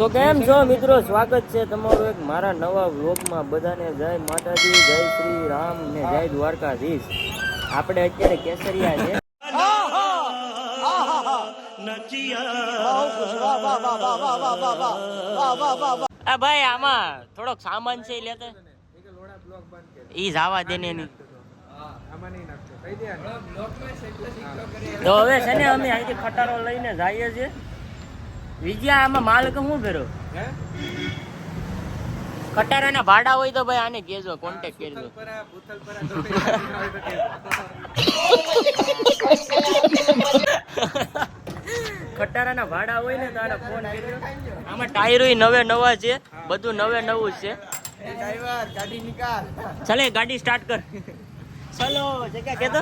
તો કેમ છો મિત્રો? સ્વાગત છે તમારું એક મારા નવા વ્લોગમાં. બધાને જય માતાજી જય શ્રી રામ ને જય દ્વારકાધીશ. આપણે અત્યારે કેસરિયા છે. આ ભાઈ આમાં થોડોક સામાન છે લેતે. ઈ જવા દે ને તો હવે છે ને અમે અહીંથી ખટારો લઈને જઈએ છીએ. વિજયા આમાં માલ કે શું ભેરો ખટારાના ભાડા હોય તો ભાઈ આને કહેજો કોન્ટેક કરજો. ખટારાના ભાડા હોય ને તો આને ફોન કરજો. આમાં ટાયરો નવે નવા છે બધું નવે નવું છે. ચલે ગાડી સ્ટાર્ટ કર. ચલો જગ્યા કેતો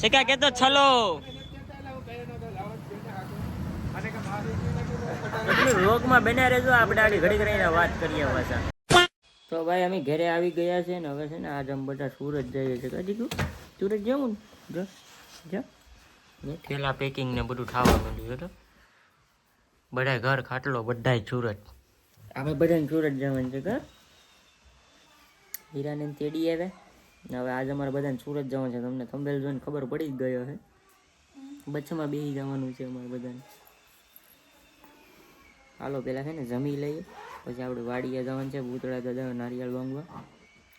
જગ્યા કેતો ચલો. એટલું રોગમાં બન્યા રહેજો આપણે આડી ઘડી કરીને વાત કરીએ પાછા તો ભાઈ અમે ઘરે આવી ગયા છે ને હવે છે ને આજ અમે બધા સુરત જઈએ છીએ કદી ગયું સુરત જવું ને? જો જો. થેલા પેકિંગ ને બધું થવા માંડ્યું તો. બધા ઘર ખાટલો બધાય સુરત. આપણે બધાને સુરત જવાનું છે ઘર હીરાને તેડી આવે. હવે આજે અમારે બધાને સુરત જવાનું છે. તમને થંબેલ જોઈને ખબર પડી જ ગયો છે બચ્ચામાં બેસી જવાનું છે અમારે બધાને. હાલો પેલા છે ને જમી લઈએ. પછી આપણે વાડીએ જવાનું છે ભૂતળા દાદા નારિયેળ વાંગવા.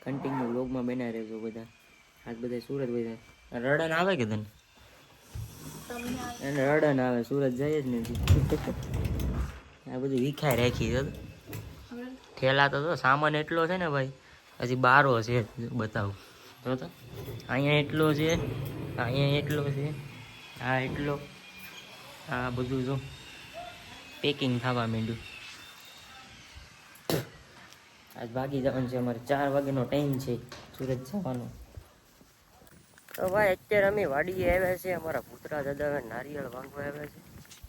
કન્ટિન્યુ લોગમાં બનાવી રહેજો બધા. આજ બધા સુરત બધા રડન આવે કે તને? એને રડન આવે, સુરત જઈએ જ નથી. આ બધું વિખાઈ રાખી છે. ઠેલા તો સામાન એટલો છે ને ભાઈ. હજી બારો છે, બતાવું. જો તો. અહીંયા એટલો છે, અહીંયા એટલો છે, આ એટલો. આ બધું જો. પેકિંગ થવા માંડ્યું. આજ ભાગી જવાનું છે અમારે ચાર વાગ્યાનો ટાઈમ છે સુરત જવાનો. તો ભાઈ અત્યારે અમે વાડીએ આવ્યા છે અમારા પુતરા દાદા નારિયેળ વાંગવા આવ્યા છે.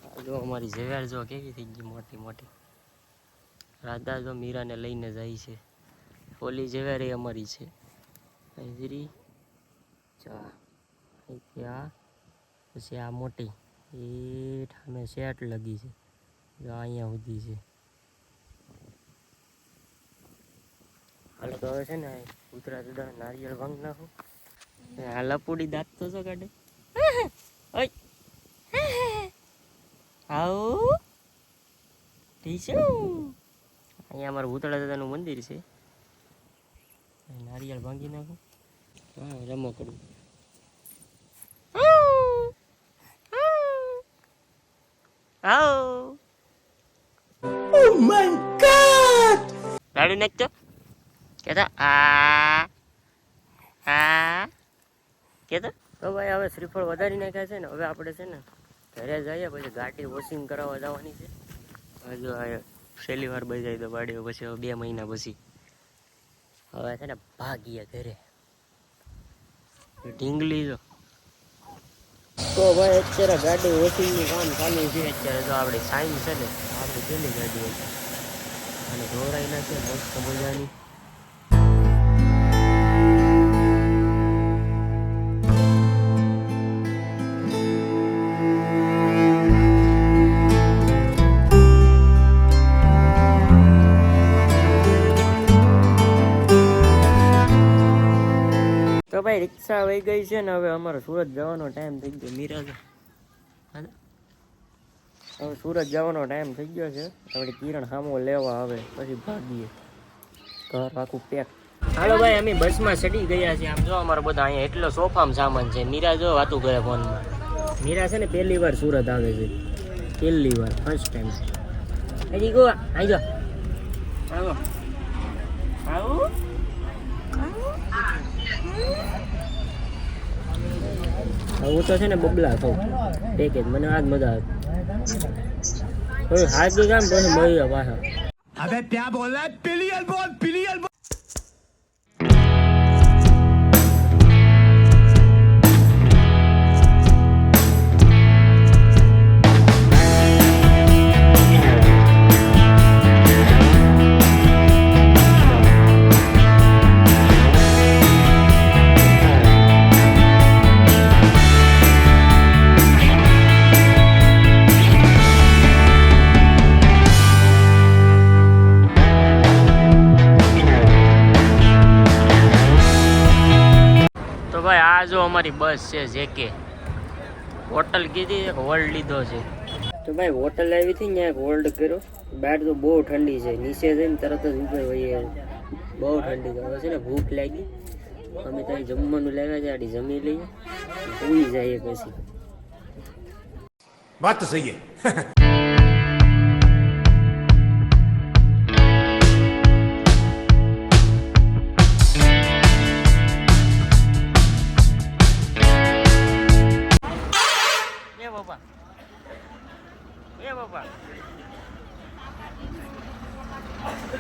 આ જો અમારી ઝવેર જો કેવી થઈ ગઈ મોટી મોટી. રાધા જો મીરાને લઈને જાય છે. ઓલી ઝવેર એ અમારી છે. હાજરી ચા પછી આ મોટી. એ ઠામે શેટ લગી છે. અહીંયા સુધી છે. હાલો તો હવે છે ને ઉતરા જુદા નારિયેળ ભાંગ નાખું. આ લપુડી દાંત તો શું કાઢે. આવો. અહીંયા અમારું ભૂતળા દાદાનું મંદિર છે. નારિયેળ ભાંગી નાખું. હા, રમો ગાડી નાખતો કેતા આ આ કેતો તો ભાઈ હવે શ્રીફળ વધારી નાખ્યા છે ને હવે આપણે છે ને ઘરે જઈએ પછી ગાડી વોશિંગ કરાવવા જવાની છે. હજુ આ છેલ્લી વાર બજાવી દો ગાડીઓ પછી હવે બે મહિના પછી. હવે છે ને ભાગીએ ઘરે. ઢીંગલી જો. તો ભાઈ અત્યારે ગાડી વોશિંગનું કામ ચાલુ છે અત્યારે જો આપણી સાઈન છે ને આપણી પેલી ગાડી હતી. અને ધોરાઈ છે, મસ્ત મજાની. તો ભાઈ, રિક્ષા વહી ગઈ છે ને, હવે અમારો સુરત જવાનો ટાઈમ થઈ ગયો મીરા હવે સુરત જવાનો ટાઈમ થઈ ગયો છે. આપણે કિરણ સામો લેવા આવે પછી ભાગીએ. ઘર આખું પેક હાલો ભાઈ અમે બસમાં ચડી ગયા છીએ. આમ જો અમારો બધા અહીંયા એટલો સોફામાં સામાન છે. મીરા જો વાતું કરે ફોનમાં. મીરા છે ને પહેલી વાર સુરત આવે છે. પહેલી વાર ફર્સ્ટ ટાઈમ હજી ગો આઈ જો. આવો. આવો. હું તો છે ને બબલા થઉં પેકેજ મને આજ મજા આવે. हाथ भी काम बस मई अब अबे क्या बोल रहा है पिलियन बोल બસ છે જેકે. હોટલ કીધી એક હોલ્ડ લીધો છે. તો ભાઈ હોટલ આવી હતી ને એક હોલ્ડ કર્યો. બહાર તો બહુ ઠંડી છે. નીચે જઈને તરત જ ઉપર વહીએ બહુ ઠંડી છે. હવે છે ને ભૂખ લાગી. અમે ત્યાં જમવાનું લાવ્યા છે. આડી જમી લઈએ. સૂઈ જઈએ પછી. વાત તો સહી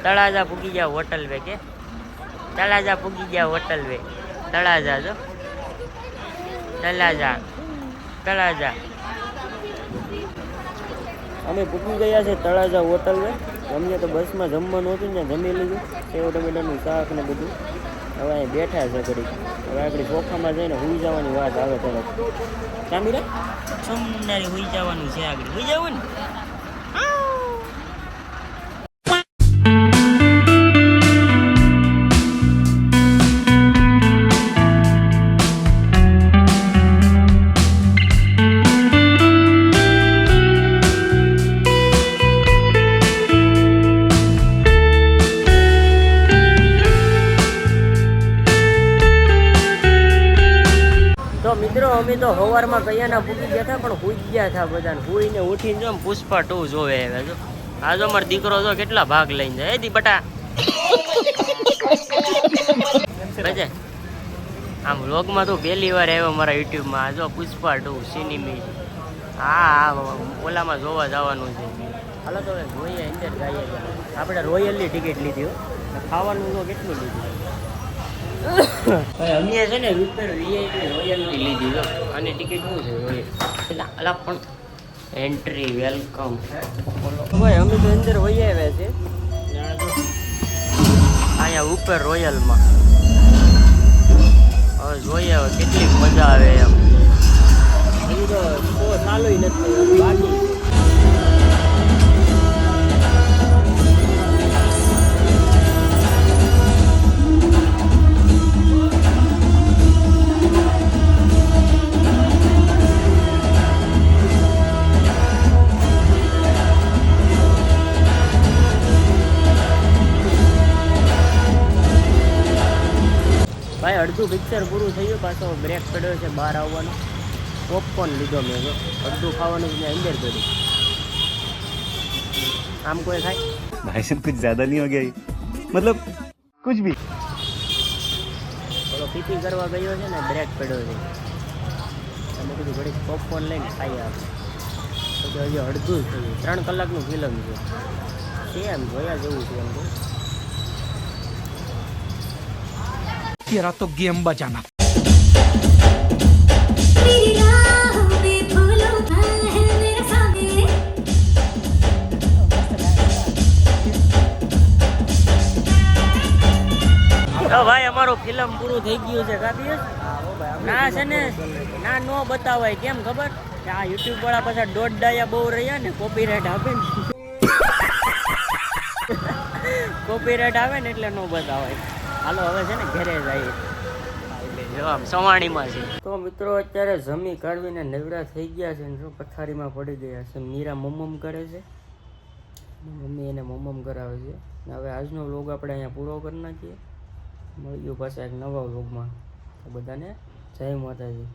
તળાજા પૂગી ગયા હોટલ વે કે? તળાજા પૂગી ગયા હોટલ વે. તળાજા જો. તળાજા. તળાજા. અમે પૂગી ગયા છે તળાજા હોટલ વે. અમને તો બસમાં જમવાનું હતું ને જમી લીધું. સેવ ટમેટાનું શાક ને બધું. હવે અહીં બેઠા છે ઘડી હવે આપણી ચોખામાં જઈને હુઈ જવાની વાત આવે તરત. કામીરા સોમનારી હુઈ જવાનું છે આગળ. હુઈ જવું મિત્રો, અમે તો સવારમાં કયાના ભૂકી ગયા હતા, પણ હુઈ ગયા હતા બધાને. હુઈને ઉઠીને જો પુષ્પા ટુ જોવે હવે જો. આ જો દીકરો જો કેટલા ભાગ લઈને જાય. દી બટા આમ વ્લોગમાં તો પહેલી વાર આવ્યો મારા યુટ્યુબમાં. આ જો પુષ્પા ટુ, સિનેમી. હા હા, ઓલામાં જોવા જવાનું છે. હાલો તો જોઈએ અંદર જઈએ આપણે રોયલની ટિકિટ લીધી ખાવાનું તો કેટલું લીધું? અમે છે ને વિપર વીઆઈપી રોયલની લીધી લો. આની ટિકિટ શું છે રોયલ અલા પણ એન્ટ્રી વેલકમ ભાઈ અમે તો અંદર વહી આવ્યા છે જો અહીંયા ઉપર રોયલમાં હવે જોઈએ હવે કેટલી મજા આવે એમ. તો ચાલુ નથી. અડધું પિક્ચર પૂરું થયું પાછો બ્રેક પડ્યો છે બહાર આવવાનો. પોપકોર્ન લીધો મેં અડધું ખાવાનું મેં અંદર કર્યું. આમ કોઈ ખાય ભાઈ સાહેબ કુછ જ્યાદા નહીં હો ગયા મતલબ કુછ ભી. ઓલો પીપી કરવા ગયો છે ને બ્રેક પડ્યો છે. તમે કીધું ઘડીક પોપકોર્ન લઈને ખાઈએ આપણે. તો હજી અડધું જ થયું. ત્રણ કલાકનું ફિલ્મ છે. એમ જોયા જેવું છે એમ तेरा तो गेम बजाना मेरी राहों में फूलों का है मेरा सामने તો ભાઈ અમારું ફિલ્મ પૂરું થઈ ગયું છે કાપી ના છે ને ના નો બતાવાય કેમ ખબર કે આ યુટ્યુબ વાળા પાછા દોઢ ડાયા બહુ રહ્યા ને કોપીરાઇટ આપે ને કોપીરાઇટ આવે ને એટલે નો બતાવાય હાલો હવે છે ને ઘરે જાય જો સવાણીમાં છે. તો મિત્રો અત્યારે જમી કાઢવીને નવરા થઈ ગયા છે ને પથારીમાં પડી ગયા છે. મીરા મમમ કરે છે. મમ્મી એને મમમ કરાવે છે. હવે આજનો વ્લોગ આપણે અહીંયા પૂરો કરી નાખીએ. મળ્યું પાછા એક નવા વ્લોગમાં. બધાને જય માતાજી.